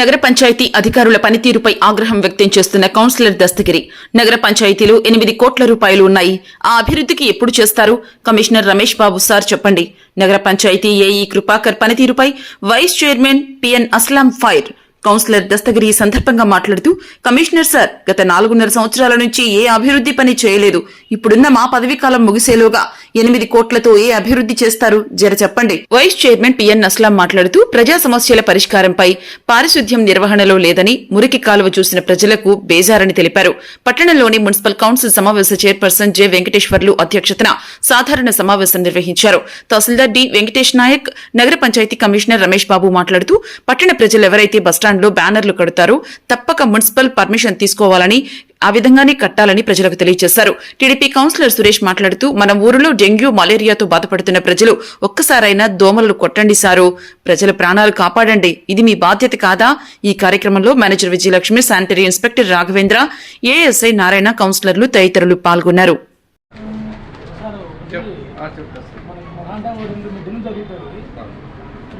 నగర పంచాయతీ అధికారుల పనితీరుపై ఆగ్రహం వ్యక్తం చేస్తున్న కౌన్సిలర్ దస్తగిరి నగర పంచాయతీలో ఎనిమిది కోట్ల రూపాయలు ఉన్నాయి. ఆ అభివృద్ధికి ఎప్పుడు చేస్తారు? కమిషనర్ రమేష్ బాబు సార్ చెప్పండి. నగర పంచాయతీ ఏఈ కృపాకర్ పనితీరుపై vice chairman P N Aslam fire councillor Dastagiri ఈ సందర్భంగా మాట్లాడుతూ కమిషనర్ సార్ గత నాలుగున్నర సంవత్సరాల నుంచి ఏ అభివృద్ధి పని చేయలేదు. ఇప్పుడున్న మా పదవీ కాలం ముగిసేలోగా ఎనిమిది కోట్లతో ఏ అభివృద్ధి చేస్తారు? జర చెప్పండి వైస్ చైర్మన్ పిఎన్ అస్లాం మాట్లాడుతూ ప్రజా సమస్యల పరిష్కారంపై పారిశుద్ధ్యం నిర్వహణలో లేదని మురికి కాలువ చూసిన ప్రజలకు బేజారని తెలిపారు. పట్టణంలోని మున్సిపల్ కౌన్సిల్ సమావేశ చైర్పర్సన్ జె. వెంకటేశ్వర్లు అధ్యక్షతన సాధారణ సమావేశం నిర్వహించారు. తహసీల్దార్ డి. వెంకటేష్ నాయక్ నగర పంచాయతీ కమిషనర్ రమేష్ బాబు మాట్లాడుతూ పట్టణ ప్రజలు ఎవరైతే బస్టాండ్లో బ్యానర్లు కడతారో. తప్పక మున్సిపల్ పర్మిషన్ తీసుకోవాలని ఆ విధంగానే కట్టాలని ప్రజలకు తెలియజేశారు. టీడీపీ కౌన్సిలర్ సురేష్ మాట్లాడుతూ మన ఊరిలో డెంగ్యూ మలేరియాతో బాధపడుతున్న ప్రజలు ఒక్కసారైనా దోమలను కొట్టండి సారు. ప్రజల ప్రాణాలు కాపాడండి. ఇది మీ బాధ్యత కాదా? ఈ కార్యక్రమంలో manager Vijayalakshmi sanitary inspector Raghavendra ASI Narayana కౌన్సిలర్లు తదితరులు పాల్గొన్నారు. రెండు మీటింగ్లు జరుగుతుంది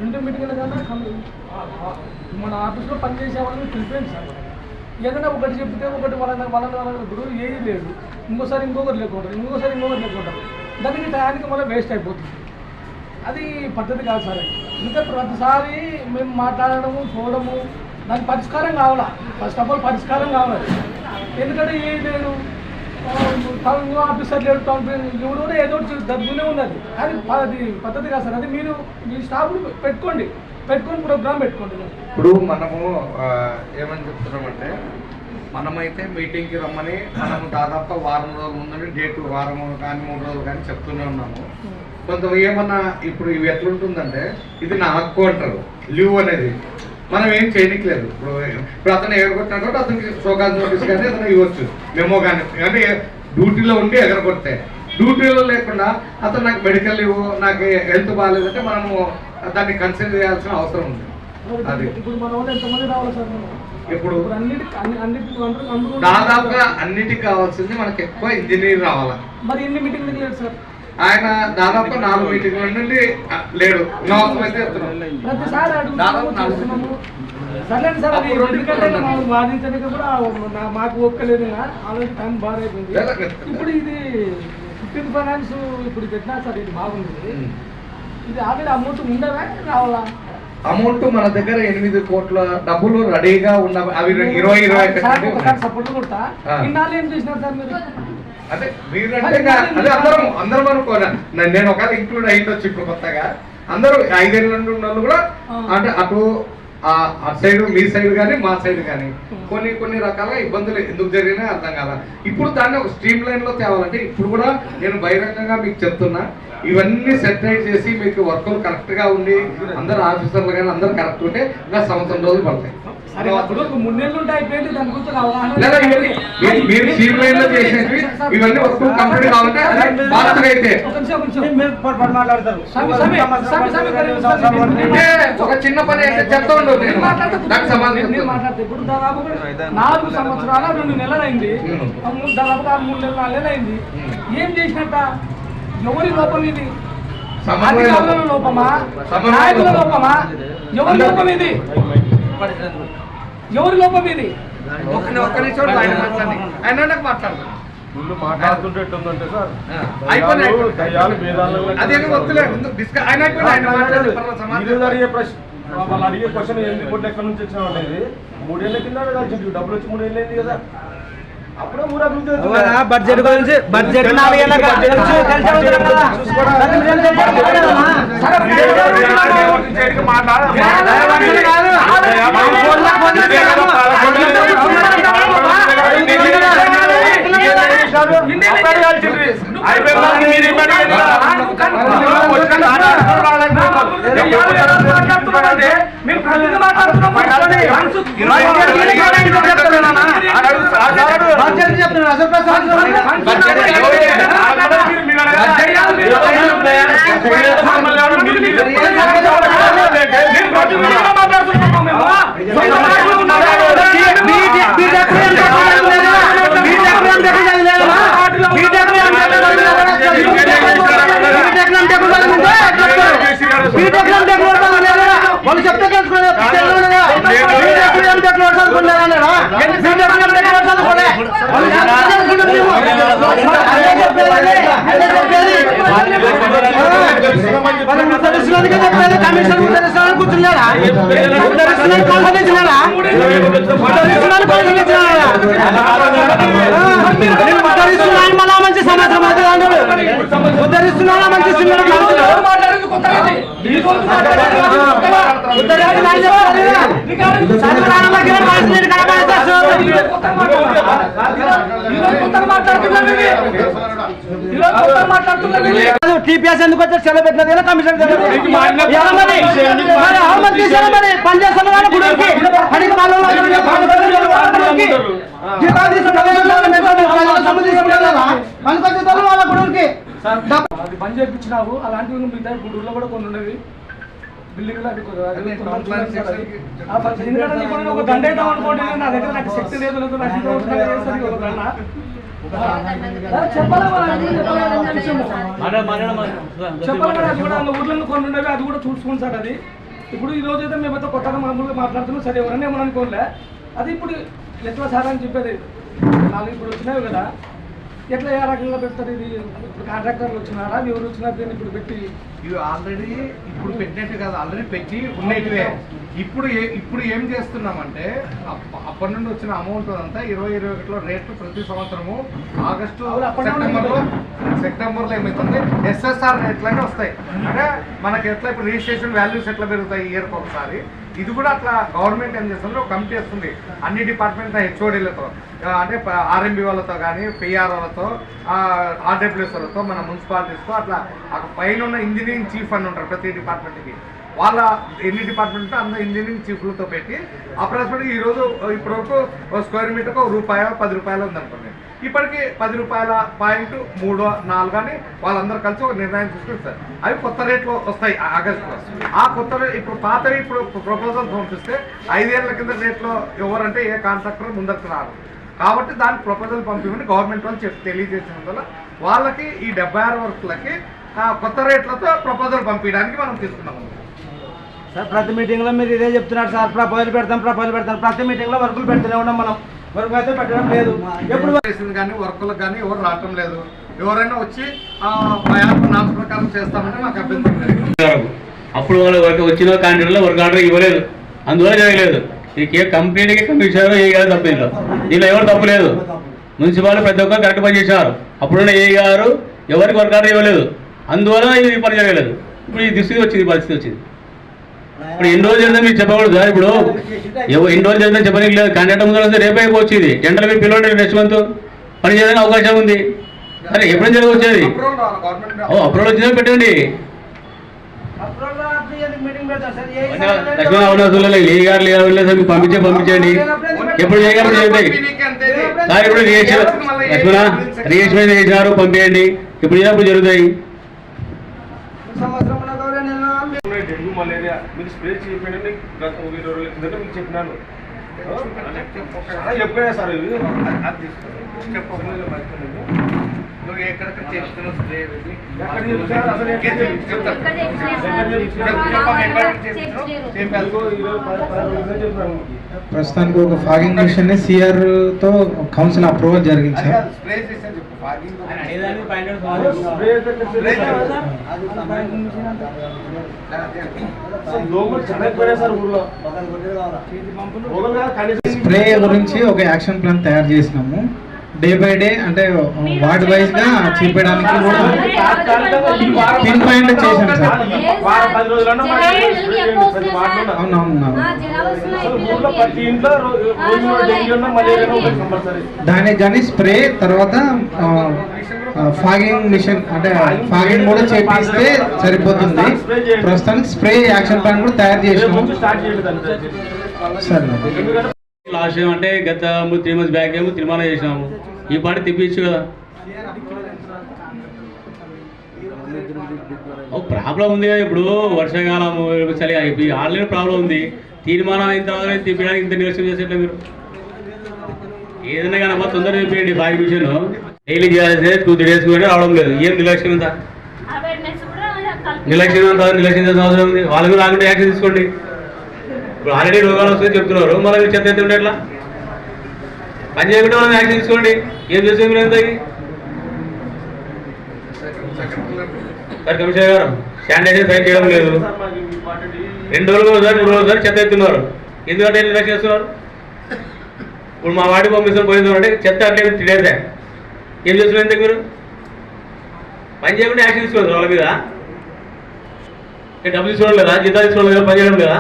రెండు మీటింగ్ల కన్నా కమ్- ఆ- ఆ- మన ఆఫీస్లో పనిచేసే వాళ్ళని పిలిపోయింది సార్. ఏదైనా ఒకటి చెప్తే ఒకటి వాళ్ళ వాళ్ళ వాళ్ళ ఇప్పుడు ఏది లేదు. ఇంకోసారి ఇంకొకరు లేకుంటారు ఇంకోసారి ఇంకొకరు లేకుంటారు దానికి టయానికి మళ్ళీ వేస్ట్ అయిపోతుంది. అది పద్ధతి కాదు సార్ ఇంకా ప్రతిసారి మేము మాట్లాడడము చూడడము దానికి పరిష్కారం కావాలా? ఫస్ట్ ఆఫ్ ఆల్ పరిష్కారం కావాలి. ఎందుకంటే ఏది లేదు. టౌన్ ఆఫీసర్ లేడు టౌన్ ప్రెసిడెంట్ కూడా ఏదో ఒకటి జరుగుతూనే ఉన్నది. అది అది పద్ధతి కాదు సార్. అది మీరు మీ స్టాఫ్ని పెట్టుకోండి. పెట్టుకుని ప్రోగ్రామ్ పెట్టుకోండి. ఇప్పుడు మనము ఏమని చెప్తున్నామంటే మనమైతే మీటింగ్కి రమ్మని మనము దాదాపు వారం రోజుల ముందు డేట్ వారం కానీ మూడు రోజులు కానీ చెప్తూనే ఉన్నాము. కొంత ఏమన్నా ఇప్పుడు ఇవి ఎట్లుంటుందంటే ఇది నా హక్కు అంటారు. లీవ్ అనేది. మనం ఏం చేయనికలేదు ఇప్పుడు ఇప్పుడు అతను ఎగరగొట్టినట్టు అతనికి షోకాజ్ నోటీస్ కానీ అతను ఇవ్వచ్చు. మెమో కానీ. అంటే డ్యూటీలో ఉండి ఎగరగొట్టే డ్యూటీలో లేకుండా అతను నాకు మెడికల్ లీవ్ నాకు హెల్త్ బాగాలేదంటే మనము దాన్ని కన్సిడర్ చేయాల్సిన అవసరం ఉంది. అది. ఇప్పుడు దాదాపుగా అన్నిటికి కావాల్సింది మనకి ఎక్కువ ఇంజనీర్ రావాలా. మరి ఎన్ని మీటింగ్లు లేదు సార్? ఆయన దాదాపు నాలుగు మీటింగ్ల నుండి లేడు. నా అవసరం అయితే దాదాపు నాలుగు సర్లేండి సార్ అది అప్పుడు రెండు ఎందుకంటే ఉన్నాయి. మనం వాదించడానికి కూడా నా- మాకు ఒక్కలేదు టైం బాగా అయిపోయింది లేదా? ఇప్పుడు ఇది ఫిఫ్టీన్ ఫైనాన్స్ ఇప్పుడు పెట్టినా సార్ ఇది బాగుంది. ఇది ఆల్రెడీ అమౌంట్ రావాలా? అమౌంట్ మన దగ్గర ఎనిమిది కోట్ల డబ్బులు రెడీగా ఉన్న అవి ఇరవై ఇరవై. సపోర్ట్ కొడతా. ఇన్నాళ్ళు ఏం చేసినారు సార్ మీరు? అదే మీరంటే ఇంకా- అదే అందరం అందరం అనుకోనా? నేను- ఒకవేళ ఇంక్లూడ్ అయ్యిండొచ్చు ఇప్పుడు కొత్తగా. అందరూ ఐదేళ్ళ నుండి ఉన్న వాళ్ళు కూడా. అంటే అటు ఆ అటు సైడ్ మీ సైడ్ కానీ మా సైడ్ కానీ కొన్ని కొన్ని రకాల ఇబ్బందులు ఎందుకు జరిగినా అర్థం కాదా ఇప్పుడు దాన్ని ఒక స్ట్రీమ్ లైన్లో తేవాలంటే ఇప్పుడు కూడా నేను బహిరంగంగా మీకు చెప్తున్నా. ఇవన్నీ సెటరైట్ చేసి మీకు వర్కులు కరెక్ట్గా ఉండి అందరు ఆఫీసర్లు కానీ అందరు కరెక్ట్ ఉంటే ఇంకా సంవత్సరం రోజులు పడతాయి మీరు- లైన్లో చేసేవి ఇవన్నీ వర్కులు కంప్లీట్ కావాలంటే అది బాధ్యత అయితే ఒక చిన్న పని అయితే చెప్తా ఉండవు నేను దానికి. మాట్లాడతా. ఇప్పుడు దాదాపు నాలుగు సంవత్సరాల రెండు నెలలు అయింది. ఆ మూడు నెలలు నాలుగు నెలలు అయింది. ఏం చేసినట్ట ఎవరి లోపం ఇది? అధికారుల లోపం. లోపమా? నాయకుల లోపం. లోపమా? ఎవరి లోపం ఇది? ఎవరి లోపం ఇది? ఒక్క ఒక్క నిమిషం ఆయన మాట్లాడండి. ఆయన నాకు మాట్లాడు ముందు మాట్లాడుతుంటే ఎట్టుందంటే సార్ అడిగే ప్రశ్న వాళ్ళు అడిగే క్వశ్చన్ ఏంది కొట్టి ఎక్కడి నుంచి వచ్చినావు అనేది మూడేళ్ళ కింద డబ్బులు వచ్చి మూడేళ్ళు అయింది కదా. బడ్జెట్ గురించి బడ్జెట్ మాట్లాడాలి. దయ్యాల గురించి కాదు. దయ్యాల గురించి ఫోన్లో ఫోన్లో మీరే కదా పాల్గొని మాట్లాడాల్సింది. అయిపోయిన దానికి మీరు ఇబ్బంది కదా. వచ్చిన ఆధారాలు రాలేకపోతే మేము ప్రజలు మాట్లాడుతున్నాం ఇరవై కమిషన్ ఉద్ధరిస్తున్నాడు కూర్చున్నాడా? ఉద్ధరిస్తున్నాడు కొనసాగించినాడా ఉద్ధరిస్తున్నాడు కొనసాగించినాడా నేను ఉద్ధరిస్తున్నాను మళ్ళా మంచి సమాచారం అవుతుంది అంటాడు ఉద్ధరిస్తున్నాడా మంచి సినిమా టీపీఎస్ ఎందుకు వచ్చారు? సెలవు పెట్టినది కమిషన్ మరి? మరి? ఆ మంది తీశారు మరి పని చేస్తున్న వాళ్ళ గుడికి. అడిగి వాళ్ళ బంద్ చేయించినావు. అలాంటివి మిగతా గుడిలో కూడా కొన్ని ఉన్నవి ఎందుకంటే ఒక అనుకోండి నా దగ్గర నాకు శక్తి లేదు లేదు నాకు ఒక కూడా చెప్పాలి అది కూడా ఊర్లో కొన్ని ఉండేవి అది కూడా చూసుకోండి సార్ అది ఇప్పుడు ఈ రోజు అయితే మేమైతే కొత్తగా మామూలుగా మాట్లాడుతున్నాం సరే ఎవరన్నా ఏమని అనుకోలే అది ఇప్పుడు ఎట్లా సార్ అని చెప్పేది నాలుగు ఇప్పుడు వచ్చినాయి కదా. ఎట్లా ఏ రకంగా పెడతారు ఇది? ఇప్పుడు కాంట్రాక్టర్లు వచ్చినారా? ఎవరు వచ్చినారు? దీన్ని ఇప్పుడు పెట్టి ఇవి ఆల్రెడీ ఇప్పుడు పెట్టినట్టు కాదు. ఆల్రెడీ పెట్టి ఉన్నటివే ఇప్పుడు ఇప్పుడు ఏం చేస్తున్నామంటే అప్ప- అప్పటి నుండి వచ్చిన అమౌంట్ అంతా ఇరవై ఇరవై ఒకటిలో రేట్లు ప్రతి సంవత్సరము ఆగస్టు సెప్టెంబర్లో సెప్టెంబర్లో ఏమవుతుంది ఎస్ఎస్ఆర్ రేట్లనే వస్తాయి. అంటే మనకి ఎట్లా ఇప్పుడు రిజిస్ట్రేషన్ వాల్యూస్ ఎట్లా పెరుగుతాయి? ఇయర్కి ఒకసారి. ఇది కూడా అట్లా గవర్నమెంట్ ఏం చేస్తుంది? ఒక కమిటీ వస్తుంది. అన్ని డిపార్ట్మెంట్ హెచ్ఓడీలతో అంటే ఆర్ఎంబి వాళ్ళతో కానీ పిఆర్ వాళ్ళతో ఆర్డబ్ల్యూఎస్ వాళ్ళతో మన మున్సిపాలిటీస్తో అట్లా అక్కడ పైన ఉన్న ఇంజనీరింగ్ చీఫ్ అని ఉంటారు ప్రతి డిపార్ట్మెంట్కి వాళ్ళ ఎన్ని డిపార్ట్మెంట్ అంత ఇంజనీరింగ్ చీఫ్లతో పెట్టి అప్రాక్సిమేట్గా ఈరోజు ఇప్పటివరకు ఒక స్క్వేర్ మీటర్కి ఒక రూపాయ పది రూపాయలు ఉందనుకోండి. ఇప్పటికి పది రూపాయల పాయింట్ మూడు నాలుగు అని వాళ్ళందరూ కలిసి ఒక నిర్ణయం తీసుకుంటారు అవి కొత్త రేట్లు వస్తాయి ఆగస్టు ఆగస్టులో. ఆ కొత్త రేట్ ఇప్పుడు పాతవి ఇప్పుడు ప్రపోజల్ పంపిస్తే ఐదేళ్ళ కింద రేట్లో ఎవరంటే ఏ కాంట్రాక్టర్ ముందరకు రారు. కాబట్టి దాని ప్రపోజల్ పంపించమని గవర్నమెంట్ వాళ్ళు చెప్పి తెలియజేసినందువల్ల వాళ్ళకి ఈ డెబ్బై ఆరు వర్క్లకి కొత్త రేట్లతో ప్రపోజల్ పంపించడానికి మనం తీసుకున్నాము సార్ ప్రతి మీటింగ్లో మీరు ఇదే చెప్తున్నారు సార్ ప్రపోజల్ పెడతాం ప్రపోజల్ పెడతాం. ప్రతి మీటింగ్లో వర్కులు పెడుతూనే ఉన్నాం మనం. వర్క్ అయితే పెట్టడం లేదు. ఎప్పుడు చేసింది కానీ వర్కులకు కానీ ఎవరు రావటం లేదు. ఎవరైనా వచ్చి యాప్ నామ్స్ ప్రకారం చేస్తామంటే మాకు అభ్యంతరం లేదు. అప్పుడు వాళ్ళు వర్క్ వచ్చిన క్యాండిడేట్లో వర్క్ ఆర్డర్ ఇవ్వలేదు. అందువల్ల జరగలేదు. ఇది కంప్లీట్గా కమిషనర్ ఏ గారు తప్పు దీంట్లో దీనిలో ఎవరు తప్పు లేదు. మున్సిపాలిటీ ప్రతి ఒక్కరు కరెక్ట్ పని చేశారు. అప్పుడున్న ఏ గారు ఎవరికి వర్క్ ఆర్డర్ ఇవ్వలేదు. అందువల్ల ఇది పని జరగలేదు. ఇప్పుడు ఈ దుస్థితి వచ్చింది ఈ పరిస్థితి వచ్చింది. ఇప్పుడు ఎన్ని రోజులు జరిగిందో మీరు చెప్పకూడదు సార్ ఇప్పుడు? ఎన్ని రోజులు జరిగిందో చెప్పడానికి లేదు. కండక్టర్ ముందు వస్తే రేపే అయిపోవచ్చు ఇది జనరల్ మీ పిల్లలు నెక్స్ట్ మంత్. పని చేయడానికి అవకాశం ఉంది. సరే ఎప్పుడు జరగవచ్చు అది ఓ అప్రూవల్ వచ్చినా పెట్టండి. లక్ష్మణ అవనాసులలో ఏ గారు లేదు సార్ మీకు పంపించే పంపించండి ఎప్పుడు చేయగలరు చేయండి సార్ ఇప్పుడు రిజిస్టర్ లక్ష్మణ రిజిస్ట్రేషన్ చేసినారు పంపించండి ఇప్పుడు చేయప్పుడు జరుగుతాయి సంవత్సరం ఉన్న గౌరవ నెల ఉన్నాయి, డెంగ్యూ మలేరియా మీరు స్ప్రే చేయకపోయినా గత ఒక ఇరవై రోజుల కిందట మీకు చెప్పినాను చాలా చెప్పాను సార్ ఇది నువ్వు ఎక్కడెక్కడ చేస్తున్నావు స్ప్రే ఇది? ఎక్కడ చేస్తున్నారు? అసలు ఎక్కడ చెప్తాను. ఎక్కడ చేస్తున్నారు? చెప్పు, చెప్పమ్మా, ఎక్కడ చేస్తున్నావు? చెప్పాలి. ఇదిగో ఇరవై పది పది రోజులు చెప్పినాను ప్రస్తుతానికి ఒక ఫాగింగ్ మిషన్ని సిఆర్తో కౌన్సిల్ అప్రూవల్ జరిగింది అది సార్ కాదు, స్ప్రే చేసాను చెప్పు ఫాగింగ్ స్ప్రే గురించి ఒక యాక్షన్ ప్లాన్ తయారు చేసినాము. డే బై డే అంటే వార్డ్ వైజ్గా చూపించడానికి కూడా పిన్ పాయింట్ చేశాం సార్. అవునవును దానికి కానీ స్ప్రే తర్వాత ఫాగింగ్ మిషన్ అంటే ఫాగింగ్ కూడా చేపిస్తే సరిపోతుంది. ప్రస్తుతానికి స్ప్రే యాక్షన్ ప్లాన్ కూడా తయారు చేసినాము సరే. లాస్ట్ టైం అంటే గత త్రీ మంత్స్ బ్యాక్ ఏమో తిరుమల చేసినాము. ఈ పాట తెప్పించు కదా. ప్రాబ్లం ఉంది కదా ఇప్పుడు. వర్షాకాలం చలి అయిపోయి ఆల్రెడీ ప్రాబ్లం ఉంది. తీర్మానం అయిన తర్వాత తిప్పడానికి ఇంత నిరసన చేసేట్లే మీరు. ఏదైనా కానీ అమ్మ తొందరగా చెప్పేయండి బాగా మిషన్. డైలీ చేయాల్సిందే టూ త్రీ డేస్ కూడా రావడం లేదు. ఏం నిర్లక్ష్యం ఉందా నిర్లక్ష్యం ఉందా నిర్లక్ష్యం చేసిన అవసరం ఉంది. వాళ్ళ మీద రాకుండా యాక్షన్ తీసుకోండి. ఇప్పుడు ఆల్రెడీ రోగాలు వస్తాయని చెప్తున్నారు. మళ్ళీ మీరు చెత్త ఎత్తుంటే ఎట్లా? పని చేయకుండా వాళ్ళని యాక్షన్ తీసుకోండి. ఏం చేస్తే మీరు ఎంత సార్ కమిషనర్ గారు శానిటైజర్ సైన్ చేయడం లేదు. సార్ రెండు రోజులు ఒకసారి మూడు రోజులు చెత్త ఎత్తున్నారు. ఎందుకంటే ఇలా చేస్తున్నారు? ఇప్పుడు మా వాడి పంపిస్తున్న పోయింది అంటే చెత్త అట్లే తినేదే ఏం చేస్తున్నారు ఇంతకు మీరు పని చేయకుండా యాక్షన్ తీసుకోవాలి వాళ్ళ మీద? డబ్బులు తీసుకోవడం లేదా జీతాలు తీసుకోవడం లేదా పని చేయడం లేదా?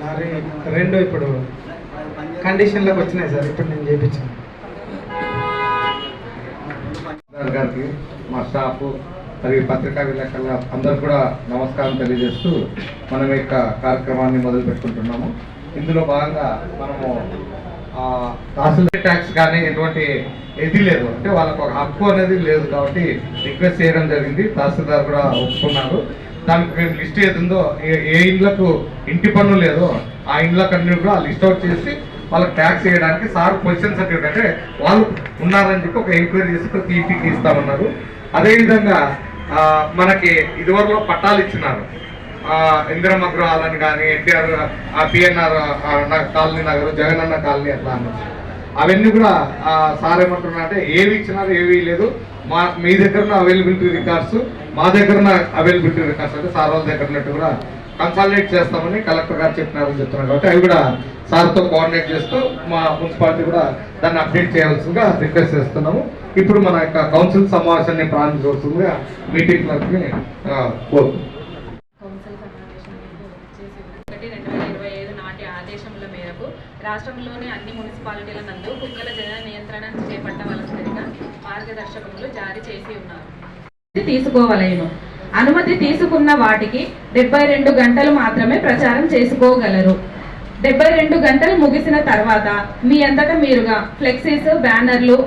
లారీ రెండు ఇప్పుడు కండిషన్లోకి వచ్చినాయి సార్ ఇప్పుడు నేను చేయించాను గారు గారికి మా స్టాఫ్ మరియు పత్రికా విలేకరుల అందరూ కూడా నమస్కారం తెలియజేస్తూ మనం యొక్క కార్యక్రమాన్ని మొదలు పెట్టుకుంటున్నాము ఇందులో భాగంగా మనము తహసీల్దార్ ట్యాక్స్ కానీ ఎటువంటి ఇది లేదు. అంటే వాళ్ళకు ఒక హక్కు అనేది లేదు కాబట్టి రిక్వెస్ట్ చేయడం జరిగింది. తహసీల్దార్ కూడా ఒప్పుకున్నారు. దానికి మేము లిస్ట్ ఏది ఉందో ఏ ఇండ్లకు ఇంటి పన్ను లేదో ఆ ఇండ్లకు అన్ని కూడా లిస్ట్ అవుట్ చేసి వాళ్ళకి ట్యాక్స్ వేయడానికి సార్ పొజిషన్ సర్టిఫికేట్ అంటే వాళ్ళు ఉన్నారని చెప్పి ఒక ఎంక్వైరీ చేసి ప్రతి ఇంటికి ఇస్తామన్నారు. అదేవిధంగా మనకి ఇదివరలో పట్టాలు ఇచ్చినారు. ఇందిరమ్మ గృహాలని కానీ ఎన్టీఆర్ ఆ పిఎన్ఆర్ కాలనీ నగరు జగనన్న కాలనీ అట్లా అని అవన్నీ కూడా సార్ ఏమంటున్నా అంటే ఏవి ఇచ్చినారు ఏవి లేదు. మా మీ దగ్గర అవైలబిలిటీ రికార్డ్స్ మా దగ్గర అవైలబిలిటీ రికార్డ్స్ అంటే సార్ వాళ్ళ దగ్గర ఉన్నట్టు కూడా కన్సాలిడేట్ చేస్తామని కలెక్టర్ గారు చెప్పినారని చెప్తున్నారు కాబట్టి అవి కూడా సార్తో కోఆర్డినేట్ చేస్తూ మా మున్సిపాలిటీ కూడా దాన్ని అప్డేట్ చేయాల్సిందిగా రిక్వెస్ట్ చేస్తున్నాము. ఇప్పుడు మన యొక్క కౌన్సిల్ సమావేశాన్ని ప్రారంభించవలసిందిగా మీటింగ్ క్లర్క్ని కోరుతున్నాం కౌన్సిల్ సమావేశానికి వచ్చేసి ఒకటి రెండు వేల ఇరవై ఐదు నాటి ఆదేశముల మేరకు రాష్ట్రంలోని అన్ని మున్సిపాలిటీల నందు కుక్కల జన నియంత్రణ చేపట్టవలసిన మార్గదర్శకములు జారీ చేసి ఉన్నారు. తీసుకోవలేను. అనుమతి తీసుకున్న వాటికి డెబ్బై రెండు గంటలు మాత్రమే ప్రచారం చేసుకోగలరు. డెబ్బై రెండు గంటలు ముగిసిన తర్వాత మీ అంతటా మీరుగా ఫ్లెక్సీస్ బ్యానర్లు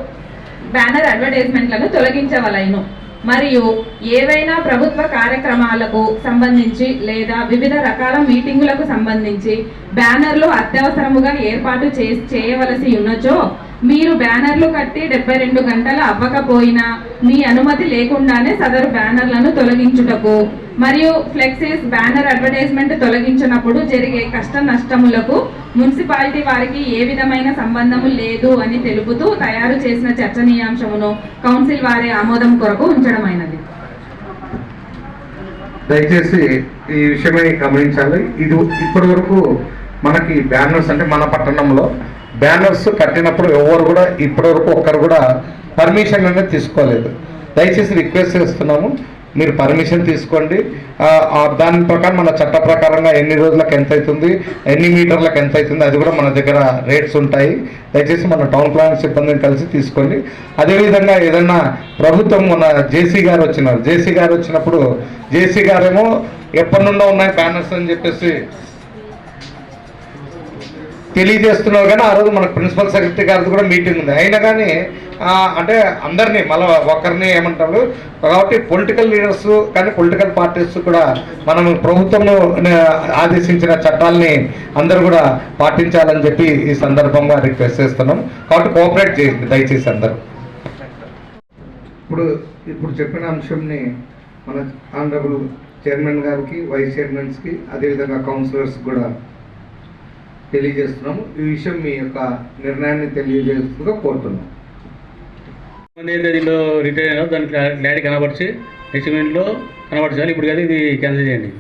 బ్యానర్ అడ్వర్టైజ్మెంట్లను తొలగించవలెను. మరియు ఏవైనా ప్రభుత్వ కార్యక్రమాలకు సంబంధించి లేదా వివిధ రకాల మీటింగులకు సంబంధించి బ్యానర్లు అత్యవసరముగా ఏర్పాటు చే చేయవలసి ఉన్నచో మీరు బ్యానర్లు కట్టి డెబ్బై రెండు గంటలు అవ్వకపోయినా మీ అనుమతి లేకుండానే సదరు బ్యానర్లను తొలగించుటకు మరియు ఫ్లెక్సీస్ బ్యానర్ అడ్వర్టైజ్మెంట్ తొలగించినప్పుడు జరిగే కష్ట నష్టములకు మున్సిపాలిటీ వారికి ఏ విధమైన సంబంధము లేదు అని తెలుపుతూ తయారు చేసిన చర్చనీయాంశమును కౌన్సిల్ వారి ఆమోదం కొరకు ఉంచడమైనది. దయచేసి ఈ విషయమై గమనించాలి. ఇది ఇప్పటి వరకు మనకి బ్యానర్స్ అంటే మన పట్టణంలో బ్యానర్స్ కట్టినప్పుడు ఎవరు కూడా ఇప్పటి వరకు ఒక్కరు కూడా పర్మిషన్ అనేది తీసుకోలేదు. దయచేసి రిక్వెస్ట్ చేస్తున్నాము. మీరు పర్మిషన్ తీసుకోండి. దాని ప్రకారం మన చట్ట ప్రకారంగా ఎన్ని రోజులకు ఎంత అవుతుంది ఎన్ని మీటర్లకు ఎంత అవుతుంది అది కూడా మన దగ్గర రేట్స్ ఉంటాయి. దయచేసి మన టౌన్ ప్లాన్ సిబ్బందిని కలిసి తీసుకోండి. అదేవిధంగా ఏదైనా ప్రభుత్వం మన జేసీ గారు వచ్చినారు. జేసీ గారు వచ్చినప్పుడు జేసీ గారేమో ఎప్పటి నుండో ఉన్నాయి బ్యానర్స్ అని చెప్పేసి తెలియజేస్తున్నారు కానీ ఆ రోజు మన ప్రిన్సిపల్ సెక్రటరీ గారిది కూడా మీటింగ్ ఉంది. అయినా కానీ అంటే అందరినీ మళ్ళీ ఒకరిని ఏమంటారు కాబట్టి పొలిటికల్ లీడర్స్ కానీ పొలిటికల్ పార్టీస్ కూడా మనం ప్రభుత్వం ఆదేశించిన చట్టాలని అందరూ కూడా పాటించాలని చెప్పి ఈ సందర్భంగా రిక్వెస్ట్ చేస్తున్నాం. కాబట్టి కోఆపరేట్ చేయండి దయచేసి అందరూ. ఇప్పుడు ఇప్పుడు చెప్పిన అంశంని మన ఆనరబుల్ చైర్మన్ గారికి వైస్ చైర్మన్స్కి అదేవిధంగా కౌన్సిలర్స్ కూడా తెలియజేస్తున్నాము. ఈ విషయం మీ యొక్క నిర్ణయాన్ని తెలియజేస్తుందిగా కోరుతున్నాం. అయితే దీంట్లో రిటైర్ అయినా దానికి క్లారిటీ కనబరిచి ఎస్టిమేట్లో కనబరచాలి ఇప్పుడు కదా ఇది క్యాన్సిల్ చేయండి.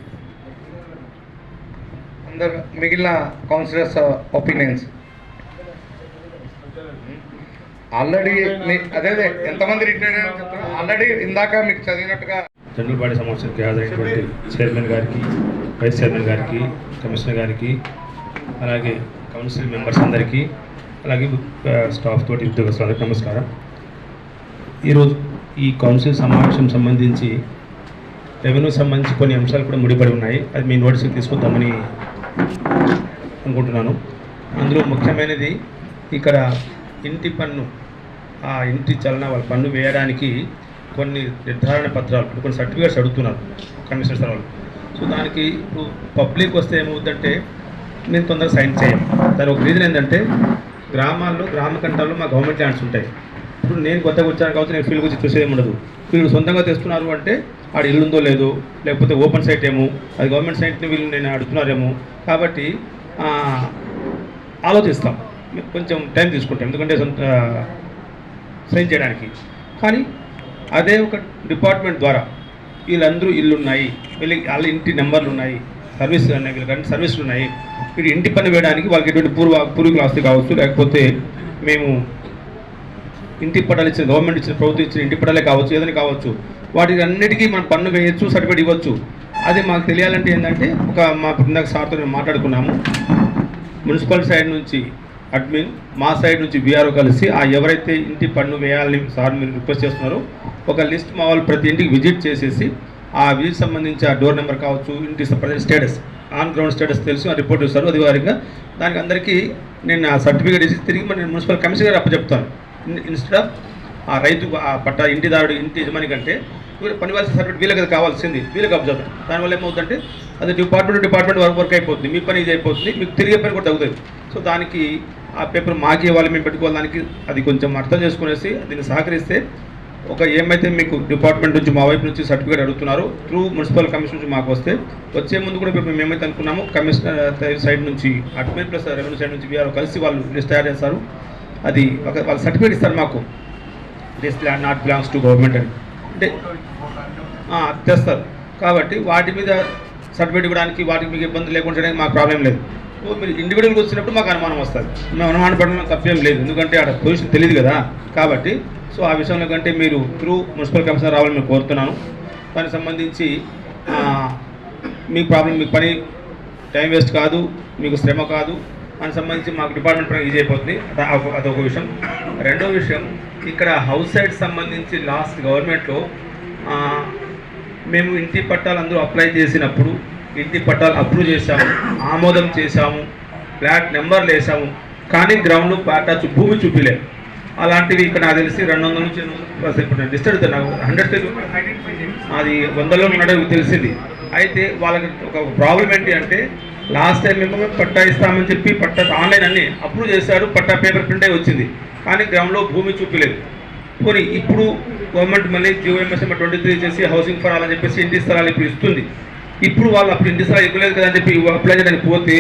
అందరు మిగిలిన కౌన్సిలర్స్ ఒపీనియన్స్ ఆల్రెడీ అదే అదే ఎంతమంది రిటైర్ అయ్యారో ఆల్రెడీ ఇందాక మీకు చదివినట్టుగా జనరల్ బాడీ సమావేశానికి హాజరైనటువంటి చైర్మన్ గారికి వైస్ చైర్మన్ గారికి కమిషనర్ గారికి అలాగే కౌన్సిల్ మెంబర్స్ అందరికీ అలాగే స్టాఫ్ తోటి ఉద్యోగస్తులందరికీ నమస్కారం. ఈరోజు ఈ కౌన్సిల్ సమావేశం సంబంధించి రెవెన్యూ సంబంధించి కొన్ని అంశాలు కూడా ముడిపడి ఉన్నాయి. అది మీ నోటీస్కి తీసుకొద్దామని అనుకుంటున్నాను. అందులో ముఖ్యమైనది ఇక్కడ ఇంటి పన్ను ఆ ఇంటి చలన వాళ్ళ పన్ను వేయడానికి కొన్ని నిర్ధారణ పత్రాలు కొన్ని సర్టిఫికేట్స్ అడుగుతున్నారు కమిషనర్ సార్ వాళ్ళు. సో దానికి ఇప్పుడు పబ్లిక్ వస్తే ఏమవుతుందంటే నేను తొందరగా సైన్ చేయం దాని ఒక రీజన్ ఏంటంటే గ్రామాల్లో గ్రామ కంటాల్లో మా గవర్నమెంట్ ల్యాండ్స్ ఉంటాయి. ఇప్పుడు నేను కొత్తగా వచ్చాను కాబట్టి నేను ఫీల్డ్ గురించి చూసేది ఉండదు. వీళ్ళు సొంతంగా తెస్తున్నారు అంటే ఆడ ఇల్లు ఉందో లేదో లేకపోతే ఓపెన్ సైట్ ఏమో అది గవర్నమెంట్ సైట్ని వీళ్ళు నేను అడుగుతున్నారేమో. కాబట్టి ఆలోచిస్తాం. కొంచెం టైం తీసుకుంటాం. ఎందుకంటే సొంత సైన్ చేయడానికి. కానీ అదే ఒక డిపార్ట్మెంట్ ద్వారా వీళ్ళందరూ ఇల్లు ఉన్నాయి వీళ్ళకి వాళ్ళ ఇంటి నెంబర్లు ఉన్నాయి. సర్వీస్ ఉన్నాయి సర్వీసులు ఉన్నాయి. ఇటు ఇంటి పని వేయడానికి వాళ్ళకి ఎటువంటి పూర్వ పూర్వీకుల ఆస్తి కావచ్చు లేకపోతే మేము ఇంటి పట్టాలు ఇచ్చిన గవర్నమెంట్ ఇచ్చిన ప్రభుత్వం ఇచ్చిన ఇంటి పట్టాలే కావచ్చు ఏదైనా కావచ్చు వాటికి అన్నిటికీ మనం పన్ను వేయచ్చు సర్టిఫికేట్ ఇవ్వచ్చు. అది మాకు తెలియాలంటే ఏంటంటే ఒక మా ఇందాక సార్తో మేము మాట్లాడుకున్నాము. మున్సిపల్ సైడ్ నుంచి అడ్మిన్ మా సైడ్ నుంచి బీఆర్ఓ కలిసి ఆ ఎవరైతే ఇంటి పన్ను వేయాలని సార్ మీరు రిక్వెస్ట్ చేస్తున్నారో ఒక లిస్ట్ మా వాళ్ళు ప్రతి ఇంటికి విజిట్ చేసేసి ఆ వీధికి సంబంధించి ఆ డోర్ నెంబర్ కావచ్చు ఇంటి present status on ground status తెలుసు ఆ రిపోర్ట్ ఇస్తారు అధికారికంగా దానికి అందరికీ నేను ఆ సర్టిఫికేట్ ఇచ్చి తిరిగి మరి నేను మున్సిపల్ కమిషనర్ అప్పచెప్తాను. ఇన్స్టెడ్ ఆఫ్ ఆ రైతు ఆ పట్ట ఇంటిదారుడు ఇంటి యజమాని కంటే వీళ్ళు పని వాళ్ళ సర్టిఫికేట్ వీళ్ళకి అది కావాల్సింది వీళ్ళకి అబ్జర్వ్ దానివల్ల ఏమవుతుందంటే అది డిపార్ట్మెంట్ డిపార్ట్మెంట్ వర్క్ వర్క్ అయిపోతుంది మీ పని ఇది అయిపోతుంది మీకు తిరిగే పని కూడా తగ్గుతుంది. సో దానికి ఆ పేపర్ మాకే ఇవ్వాలి మేము పెట్టుకోవాలి దానికి అది కొంచెం అర్థం చేసుకునేసి దీన్ని సహకరిస్తే ఒక ఏమైతే మీకు డిపార్ట్మెంట్ నుంచి మా వైపు నుంచి సర్టిఫికేట్ అడుగుతున్నారో త్రూ మున్సిపల్ కమిషన్ నుంచి మాకు వస్తే వచ్చే ముందు కూడా ఇప్పుడు మేము అనుకున్నాము కమిషనర్ సైడ్ నుంచి అడ్మిన్ ప్లస్ రెవెన్యూ సైడ్ నుంచి వీఆర్ కలిసి వాళ్ళు లిస్ట్ తయారు చేస్తారు. అది ఒక వాళ్ళు సర్టిఫికేట్ ఇస్తారు మాకు. This land not belongs to government అని. అంటే తెస్తారు. కాబట్టి వాటి మీద సర్టిఫికేట్ ఇవ్వడానికి వాటికి మీకు ఇబ్బంది లేకుండా చేయడానికి మాకు ప్రాబ్లం లేదు. సో మీరు ఇండివిజువల్గా వచ్చినప్పుడు మాకు అనుమానం వస్తుంది. మేము అనుమానం పడడం తప్పేం లేదు. ఎందుకంటే అక్కడ పొజిషన్ తెలియదు కదా. కాబట్టి సో ఆ విషయంలో కంటే మీరు త్రూ మున్సిపల్ కమిషనర్ రావాలని మేము కోరుతున్నాను. దానికి సంబంధించి మీ ప్రాబ్లం మీకు పని టైం వేస్ట్ కాదు మీకు శ్రమ కాదు. దానికి సంబంధించి మాకు డిపార్ట్మెంట్ పరంగా ఈజీ అయిపోతుంది. అదొక- విషయం. రెండో విషయం ఇక్కడ హౌస్ సైడ్ సంబంధించి లాస్ట్ గవర్నమెంట్లో మేము ఇంటి పట్టాలు అందరూ అప్లై చేసినప్పుడు ఇంటి పట్టాలు అప్రూవ్ చేశాము ఆమోదం చేశాము ఫ్లాట్ నెంబర్లు వేసాము కానీ గ్రౌండ్లో పాటా భూమి చూపిలేదు. అలాంటివి ఇక్కడ నాకు తెలిసి రెండు వందల నుంచి ఇప్పుడు నేను నాకు హండ్రెడ్ అది వందలో ఉన్నాడో తెలిసింది. అయితే వాళ్ళకి ఒక ప్రాబ్లం ఏంటి అంటే లాస్ట్ టైం మేము పట్టా ఇస్తామని చెప్పి పట్టా ఆన్లైన్ అన్ని అప్రూవ్ చేశారు. పట్టా పేపర్ ప్రింట్ అయి వచ్చింది. కానీ గ్రౌండ్లో భూమి చూపిలేదు పోనీ ఇప్పుడు గవర్నమెంట్ మళ్ళీ జియోఎంఎస్ ట్వంటీ త్రీ చేసి హౌసింగ్ ఫర్ ఆల్ అని చెప్పేసి ఇంటి స్థలాలు ఇప్పుడు ఇస్తుంది. ఇప్పుడు వాళ్ళు అప్పుడు ఇంటి స్థలాలు ఇవ్వలేదు కదా అని చెప్పి అప్లై చేయడానికి పోతే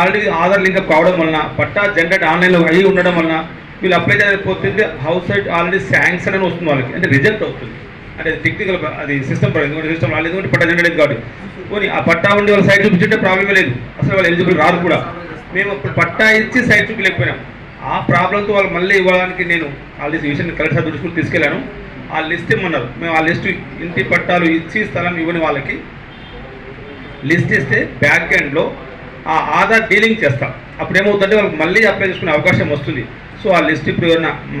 ఆల్రెడీ ఆధార్ లింక్ కావడం వలన పట్టా జనరేట్ ఆన్లైన్లో అయ్యి ఉండడం వలన వీళ్ళు అప్లై చేయడానికి హౌస్ సైడ్ ఆల్రెడీ శాంక్షన్ అని వస్తుంది వాళ్ళకి. అంటే రిజెక్ట్ అవుతుంది. అంటే టెక్నికల్ అది సిస్టమ్ ఎందుకంటే సిస్టమ్ రాలేదు ఎందుకంటే పట్టా జనరేట్ కాబట్టి. పోనీ ఆ పట్టా ఉండి వాళ్ళ సైట్ చూపించుంటే ప్రాబ్లమే లేదు. అసలు వాళ్ళు ఎలిజిబుల్ రాదు కూడా. మేము అప్పుడు పట్టా ఇచ్చి సైట్ చూపించలేకపోయినాం. ఆ ప్రాబ్లంతో వాళ్ళు మళ్ళీ ఇవ్వడానికి నేను ఆల్రెడీ విషయాన్ని విషయం కలెక్టర్ దృష్టికి తీసుకెళ్ళాను. ఆ లిస్ట్ ఇమ్మన్నారు మేము ఆ లిస్ట్ ఇంటి పట్టాలు ఇచ్చి స్థలం ఇవ్వని వాళ్ళకి లిస్ట్ ఇస్తే బ్యాక్ ఎండ్లో ఆ ఆధార్ డీలింగ్ చేస్తాం. అప్పుడు ఏమవుతుందంటే వాళ్ళకి మళ్ళీ అప్లై చేసుకునే అవకాశం వస్తుంది. సో ఆ లిస్ట్ ఇప్పుడు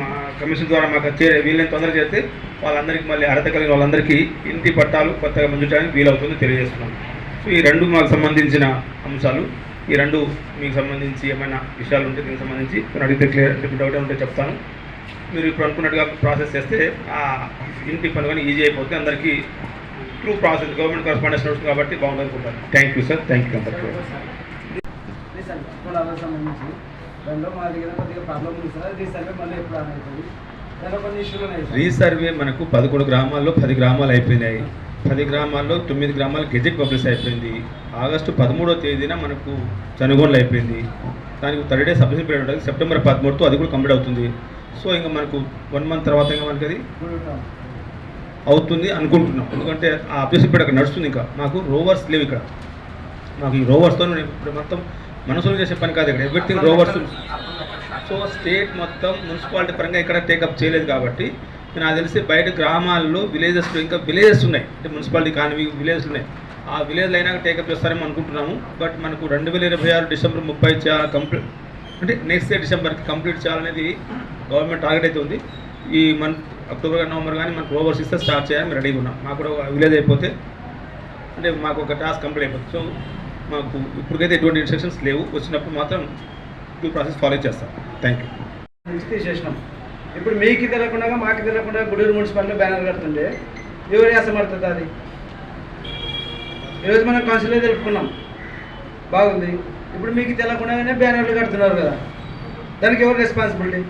మా కమిషన్ ద్వారా మాకు చే వీళ్ళని తొందర చేస్తే వాళ్ళందరికీ మళ్ళీ అర్హత కలిగిన వాళ్ళందరికీ ఇంటి పట్టాలు కొత్తగా మంజూరడానికి వీలవుతుంది తెలియజేస్తున్నాం. సో ఈ రెండు మాకు సంబంధించిన అంశాలు ఈ రెండు మీకు సంబంధించి ఏమైనా విషయాలు ఉంటే దీనికి సంబంధించి అడిగితే క్లియర్ డౌట్ ఉంటే చెప్తాను. మీరు ఇప్పుడు అనుకున్నట్టుగా ప్రాసెస్ చేస్తే ఆ ఇంటి పని కానీ ఈజీ అయిపోతే అందరికీ త్రూ ప్రాసెస్ గవర్నమెంట్ కరస్పాండెన్స్ నడుస్తుంది కాబట్టి బాగుంటుంది అనుకుంటాను. Thank you sir. Thank you. మా దగ్గర కొద్దిగా ప్రాబ్లం ఉంది సార్ మళ్ళీ ఎప్పుడు ఆన్ అవుతుంది? రీసర్వే మనకు పదకొండు గ్రామాల్లో పది గ్రామాలు అయిపోయినాయి. పది గ్రామాల్లో తొమ్మిది గ్రామాలు గెజెట్ పబ్లిష్ అయిపోయింది. ఆగస్టు పదమూడో తేదీన మనకు చనుగోలు అయిపోయింది. దానికి థర్డ్ డే సబ్మిషన్ పీరియడ్ ఉంటుంది. సెప్టెంబర్ పదమూడుతో అది కూడా కంప్లీట్ అవుతుంది. సో ఇంకా మనకు వన్ మంత్ తర్వాత ఇంకా మనకి అది అవుతుంది అనుకుంటున్నాం. ఎందుకంటే ఆ అప్లికేషన్ పీరియడ్ అక్కడ నడుస్తుంది ఇంకా. మాకు రోవర్స్ లేవు ఇక్కడ. మాకు ఈ రోవర్స్తో ఇప్పుడు మొత్తం మనసులో చేసే పని కాదు ఇక్కడ. ఎవ్రీథింగ్ రోవర్స్ సో స్టేట్ మొత్తం మున్సిపాలిటీ పరంగా ఇక్కడ టేకప్ చేయలేదు కాబట్టి నాకు తెలిసి బయట గ్రామాల్లో విలేజెస్లో ఇంకా విలేజెస్ ఉన్నాయి. అంటే మున్సిపాలిటీ కానివి విలేజెస్ ఉన్నాయి. ఆ విలేజ్లో అయినా టేకప్ చేస్తారేమో అనుకుంటున్నాము. బట్ మనకు రెండు వేల ఇరవై ఆరు డిసెంబర్ ముప్పై కంప్లీట్ అంటే నెక్స్ట్ ఇయర్ డిసెంబర్కి కంప్లీట్ చేయాలనేది గవర్నమెంట్ టార్గెట్ అయితే ఉంది. ఈ మంత్ అక్టోబర్ నవంబర్ కానీ మనకు రోవర్స్ ఇస్తే స్టార్ట్ చేయాలని రెడీగా ఉన్నాం. మాకు కూడా విలేజ్ అయిపోతే అంటే మాకు ఒక టాస్క్ కంప్లీట్ అయిపోతుంది. సో మాకు ఇప్పటికైతే ఎటువంటి ఇన్స్ట్రక్షన్స్ లేవు. వచ్చినప్పుడు మాత్రం డ్యూ ప్రాసెస్ ఫాలో చేస్తాం. థ్యాంక్ యూ నుంచి తీసేసినాం ఇప్పుడు మీకు తెలియకుండా మాకు తెలియకుండా గుడూరు మున్సిపాలిటీ బ్యానర్ కడుతుంటే ఎవరు అసమర్థత అది? ఈరోజు మనం కౌన్సిలే తెలుపుకున్నాం. బాగుంది. ఇప్పుడు మీకు తెలియకుండానే బ్యానర్లు కడుతున్నారు కదా. దానికి ఎవరు రెస్పాన్సిబిలిటీ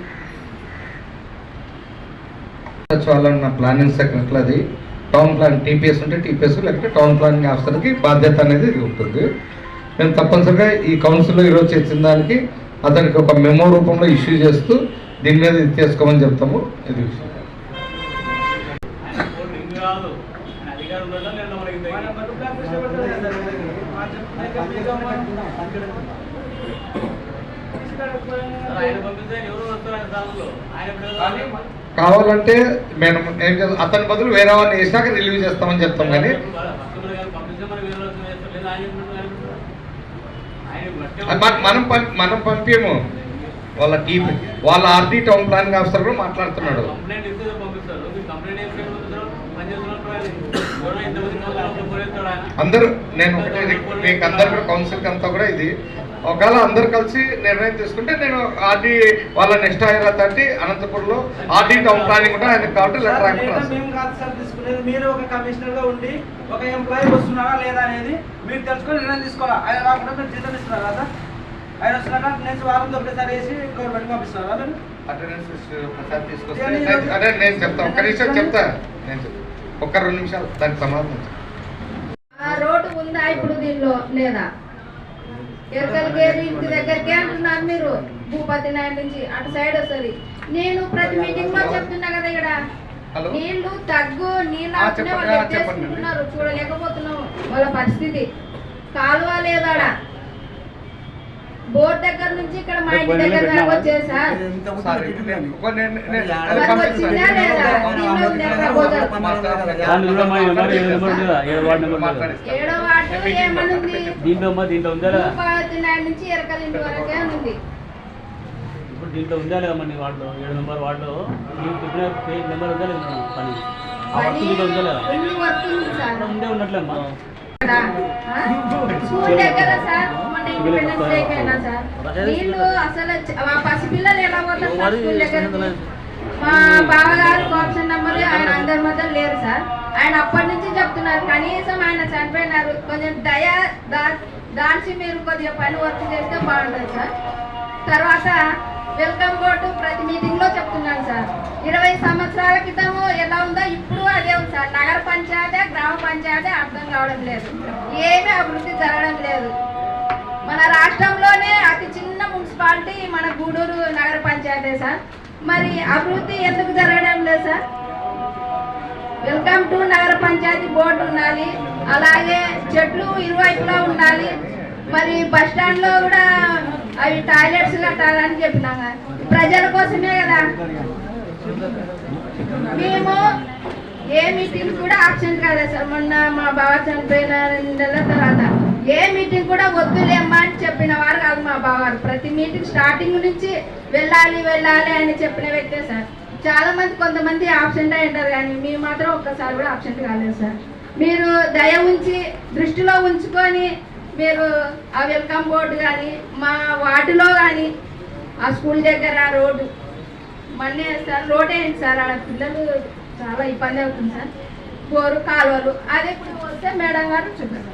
సచివాలయం ప్లానింగ్ సెక్రటరీ అది. టౌన్ ప్లాన్ టీపీఎస్ ఉంటే టీపీఎస్ లేకపోతే టౌన్ ప్లానింగ్ ఆఫీసర్కి బాధ్యత అనేది ఉంటుంది. మేము తప్పనిసరిగా ఈ కౌన్సిల్లో ఈరోజు చేసిన దానికి అతనికి ఒక మెమో రూపంలో ఇష్యూ చేస్తూ దీని మీద ఇది చేసుకోమని చెప్తాము. ఇది ఆయన పంపిస్తే ఎవరు వస్తారు దానిలో ఆయన కావాలంటే మేము ఏం చేస్తాం అతని బదులు వేరే వాళ్ళని వేసినాక రిలీవ్ చేస్తామని చెప్తాం కానీ మన- మనం పం- మనం పంపించము వాళ్ళ టీం వాళ్ళ ఆర్డీ టౌన్ ప్లానింగ్ ఆఫీసర్ కూడా మాట్లాడుతున్నాడు. అందరూ నేను ఒకటే మీకు అందరు కూడా కౌన్సిల్ అంతా కూడా ఇది ఒకవేళ అందరు కలిసి నిర్ణయం తీసుకుంటే నేను ఆర్డీ వాళ్ళ నెక్స్ట్ హైర్ అథారిటీ అనంతపురంలో ఆర్డీ టౌన్ ప్లానింగ్ కూడా ఆయన కాబట్టి లెటర్ తీసుకునేది మీరు ఒక కమిషనర్గా ఉండి ఒక ఎంప్లాయీ వస్తున్నారా లేదా అనేది మీరు తెలుసుకొని నిర్ణయం తీసుకోవాలా? ఆయన రాకుండా మీరు జీతం ఇస్తున్నారా సార్? ఆయన వస్తున్నారా? నేను వారం ఒకటేసారి వేసి గవర్నమెంట్ పంపిస్తున్నారా మీరు? అటెండెన్స్ ఒకసారి తీసుకొస్తే అదే నేను చెప్తా ఒక్క నిమిషం చెప్తా. నేను. ఒక్క రెండు నిమిషాలు దానికి సమాధానం రోడ్డు ఉందా ఇప్పుడు దీనిలో లేదా? ఎరకలకేరి ఇంటి దగ్గరకే అంటున్నారు మీరు. భూపతి నాయుడు నుంచి అటు సైడ్ వస్తుంది. నేను ప్రతి మీటింగ్లో చెప్తున్నా కదా ఇక్కడ. నీళ్ళు తగ్గు నీళ్ళు ఆ, ఆపుకునే చెప్పండి, వాళ్ళు. ఎత్తేసుకుంటున్నారు చూడలేకపోతున్నాం వాళ్ళ పరిస్థితి. కాలువ లేదాడ? బోర్ దగ్గర నుంచి ఇక్కడ మా ఇంటి దగ్గర దాకా వచ్చేది సార్. ఏడు వార్డు ఏమనుంది? నుంచి ఎరకల ఇంటి వరకే ఉంది. ఇప్పుడు దీంట్లో ఉందా లేదా మరి నీ వార్డులో? ఏడు నెంబర్ వార్డులో? నీకు చెప్పిన పేజ్ నెంబర్ ఉందా లేదా పని. ఆ వర్క్ దీంట్లో ఉందా లేదా? ఉండే ఉన్నట్లేమ్మా. ఇక్కడ, ఆ? స్కూల్ దగ్గర సార్ మొన్న ఇండిపెండెన్స్ డే అయినా సార్. వీళ్ళు అసలు ఆ పసిపిల్లలు ఎలా పోతారు సార్ స్కూల్ దగ్గరికి? మా బావగారు కోఆప్షన్ నెంబర్ ఆయన అందరి మధ్య లేరు సార్. ఆయన అప్పటి నుంచి చెప్తున్నారు. కనీసం ఆయన చనిపోయినారు. కొంచెం దయ దా- దాల్చి మీరు కొద్దిగా పని వర్క్ చేస్తే బాగుంటుంది సార్. తర్వాత వెల్కమ్ బోర్డు ప్రతి మీటింగ్లో చెప్తున్నాను సార్. ఇరవై సంవత్సరాల క్రితము ఎలా ఉందో ఇప్పుడు అదే ఉంది సార్. నగర పంచాయతీ గ్రామ పంచాయతీ అర్థం కావడం లేదు. ఏమీ అభివృద్ధి జరగడం లేదు. మన రాష్ట్రంలోనే అతి చిన్న మున్సిపాలిటీ మన గూడూరు నగర పంచాయతీ సార్. మరి అభివృద్ధి ఎందుకు జరగడం లేదు సార్? వెల్కమ్ టు నగర పంచాయతీ బోర్డు ఉండాలి అలాగే చెట్లు ఇరువైపులా ఉండాలి. మరి బస్ స్టాండ్లో కూడా అవి టాయిలెట్స్ కట్టాలని చెప్పినాங்க ప్రజల కోసమే కదా. మేము ఏ మీటింగ్ కూడా ఆప్షన్ కాదా సార్. మొన్న మా బావ చనిపోయిన నెల తర్వాత. ఏ మీటింగ్ కూడా వద్దులేమ్మా అని చెప్పిన వారు కాదు మా బావారు ప్రతి మీటింగ్ స్టార్టింగ్ నుంచి వెళ్ళాలి వెళ్ళాలి అని చెప్పిన వ్యక్తే సార్. చాలా మంది కొంతమంది ఆబ్సెంట్ అయి ఉంటారు కానీ మీరు మాత్రం ఒక్కసారి కూడా ఆబ్సెంట్ కాలేదు సార్. మీరు దయ ఉంచి దృష్టిలో ఉంచుకొని మీరు ఆ వెల్కమ్ బోర్డు కానీ మా వార్డులో కానీ ఆ స్కూల్ దగ్గర రోడ్డు మళ్ళీ సార్ రోడ్ ఏంటి సార్? ఆడ పిల్లలు చాలా ఇబ్బంది అవుతుంది సార్. బోరు కాలువలు అదే ఇప్పుడు వస్తే మేడం గారు చూద్దాం.